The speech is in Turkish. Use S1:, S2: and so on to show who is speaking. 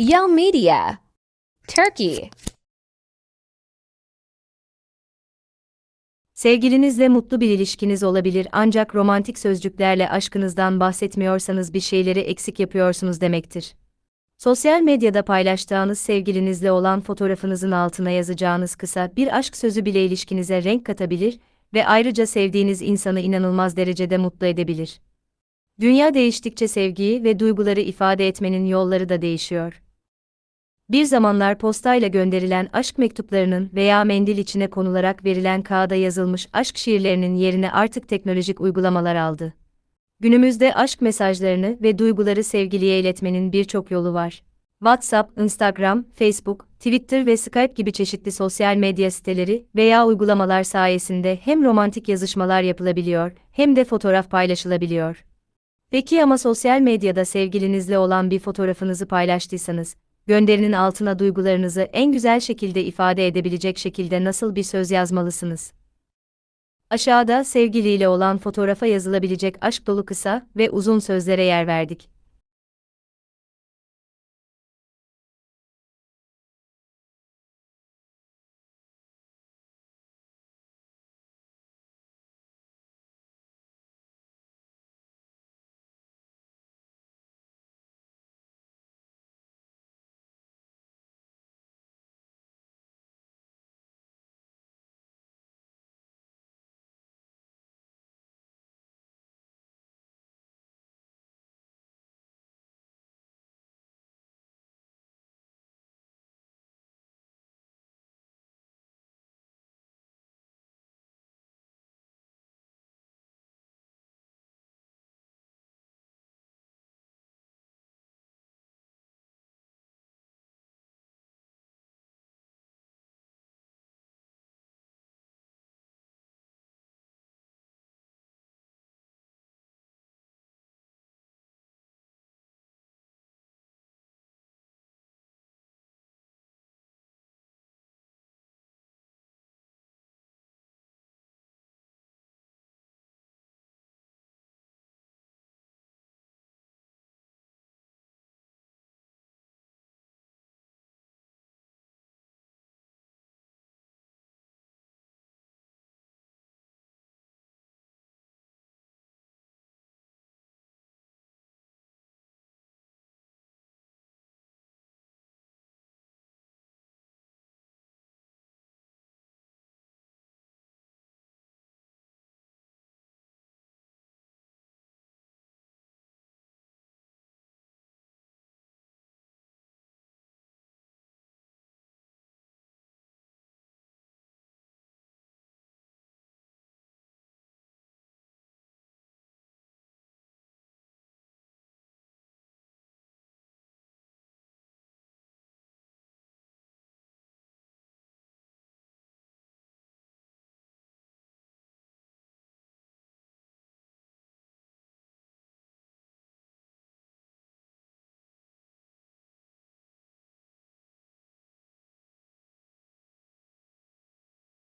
S1: Yell Media. Turkey.
S2: Sevgilinizle mutlu bir ilişkiniz olabilir ancak romantik sözcüklerle aşkınızdan bahsetmiyorsanız bir şeyleri eksik yapıyorsunuz demektir. Sosyal medyada paylaştığınız sevgilinizle olan fotoğrafınızın altına yazacağınız kısa bir aşk sözü bile ilişkinize renk katabilir ve ayrıca sevdiğiniz insanı inanılmaz derecede mutlu edebilir. Dünya değiştikçe sevgiyi ve duyguları ifade etmenin yolları da değişiyor. Bir zamanlar postayla gönderilen aşk mektuplarının veya mendil içine konularak verilen kağıda yazılmış aşk şiirlerinin yerini artık teknolojik uygulamalar aldı. Günümüzde aşk mesajlarını ve duyguları sevgiliye iletmenin birçok yolu var. WhatsApp, Instagram, Facebook, Twitter ve Skype gibi çeşitli sosyal medya siteleri veya uygulamalar sayesinde hem romantik yazışmalar yapılabiliyor, hem de fotoğraf paylaşılabiliyor. Peki ama sosyal medyada sevgilinizle olan bir fotoğrafınızı paylaştıysanız, gönderinin altına duygularınızı en güzel şekilde ifade edebilecek şekilde nasıl bir söz yazmalısınız? Aşağıda sevgiliyle olan fotoğrafa yazılabilecek aşk dolu kısa ve uzun sözlere yer verdik.